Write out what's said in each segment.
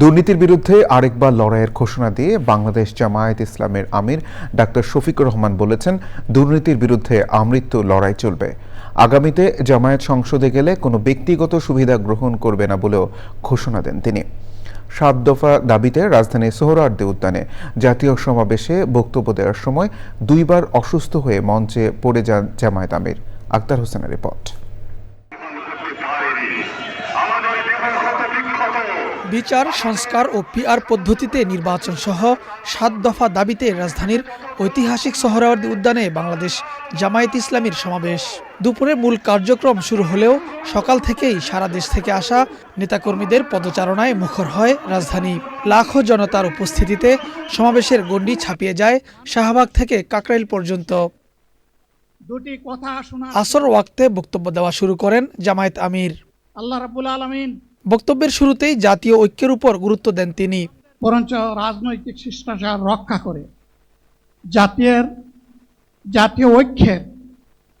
দুর্নীতির বিরুদ্ধে আরেকবার লড়াইয়ের ঘোষণা দিয়ে বাংলাদেশ জামায়াত ইসলামের আমির ডাক্তার শফিকুর রহমান বলেছেন, দুর্নীতির বিরুদ্ধে আমৃত্যু লড়াই চলবে। আগামীতে জামায়াত সংসদে গেলে কোনো ব্যক্তিগত সুবিধা গ্রহণ করবে না বলেও ঘোষণা দেন তিনি। সাত দফা দাবিতে রাজধানীর সোহরার্দে উদ্যানে জাতীয় সমাবেশে বক্তব্য দেওয়ার সময় দুইবার অসুস্থ হয়ে মঞ্চে পড়ে যান জামায়াত আমির। আক্তার হোসেনের রিপোর্ট। বিচার সংস্কার ও পিআর পদ্ধতিতে নির্বাচন সহ সাত দফা দাবিতে রাজধানীর ঐতিহাসিক সোহরাওয়ার্দী উদ্যানে বাংলাদেশ জামায়াত ইসলামীর সমাবেশ। দুপুরে মূল কার্যক্রম শুরু হলেও সকাল থেকেই সারা দেশ থেকে আসা নেতাকর্মীদের পদচারণায় মুখর হয় রাজধানী। লাখো জনতার উপস্থিতিতে সমাবেশের গণ্ডি ছাপিয়ে যায় শাহবাগ থেকে কাকরাইল পর্যন্ত। দুটি কথা শোনা আসর ওয়াক্তে বক্তব্য দেওয়া শুরু করেন জামায়াত আমির। আল্লাহ রাব্বুল আলমিন বক্তব্যের শুরুতেই জাতীয় ঐক্যের উপর গুরুত্ব দেন তিনি। বরঞ্চ রাজনৈতিক শিষ্টাচার রক্ষা করে জাতীয় জাতীয় ঐক্যের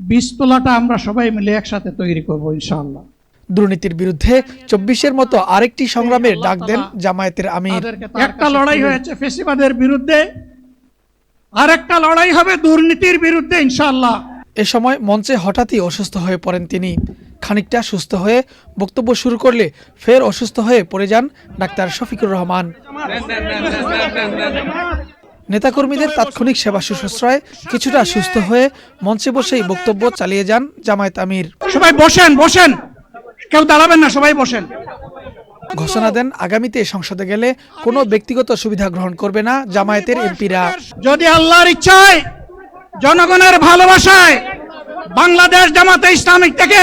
বীজতলাটা আমরা সবাই মিলে একসাথে তৈরি করব ইনশাআল্লাহ। দুর্নীতির বিরুদ্ধে চব্বিশের মতো আরেকটি সংগ্রামের ডাক দেন জামায়াতের আমির। একটা লড়াই হয়েছে ফেসিবাদের বিরুদ্ধে। আরেকটা লড়াই হবে দুর্নীতির বিরুদ্ধে ইনশাআল্লাহ। এ সময় মঞ্চে হঠাৎই অসুস্থ হয়ে পড়েন তিনি। খানিকটা সুস্থ হয়ে বক্তব্য শুরু করলে ফের অসুস্থ হয়ে পড়ে যান ডাক্তার শফিকুর রহমান। নেতাকর্মীদের তাৎক্ষণিক সেবা শুশ্রূষায় কিছুটা সুস্থ হয়ে মঞ্চে বসেই বক্তব্য চালিয়ে যান জামায়াত আমির। সবাই বসেন বসেন। কেউ দাঁড়াবেন না সবাই বসেন। ঘোষণা দেন আগামীতে সংসদে গেলে কোনো ব্যক্তিগত সুবিধা গ্রহণ করবে না জামায়াতের এমপিরা। যদি আল্লাহর ইচ্ছায় জনগণের ভালোবাসায় বাংলাদেশ জামাতে ইসলামিক থেকে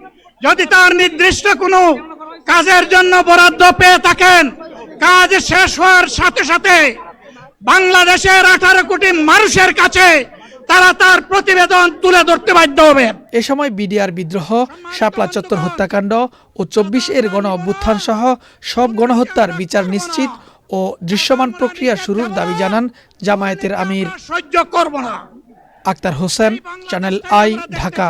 যদি তার নির্দিষ্ট কোনো কাজের জন্য বরাদ্দ পেয়ে থাকেন কাজ শেষ হওয়ার সাথে সাথে বাংলাদেশের আঠারো কোটি মানুষের কাছে তারা তার প্রতিবেদন তুলে ধরতে বাধ্য হবে। এ সময় বিডিআর বিদ্রোহ শাপলা চত্বর হত্যাকাণ্ড ও চব্বিশ এর গণ অভ্যুত্থান সহ সব গণহত্যার বিচার নিশ্চিত ও দৃশ্যমান প্রক্রিয়া শুরুর দাবি জানান জামায়াতের আমির। সহ্য করব না। Akhtar Hossain channel I Dhaka.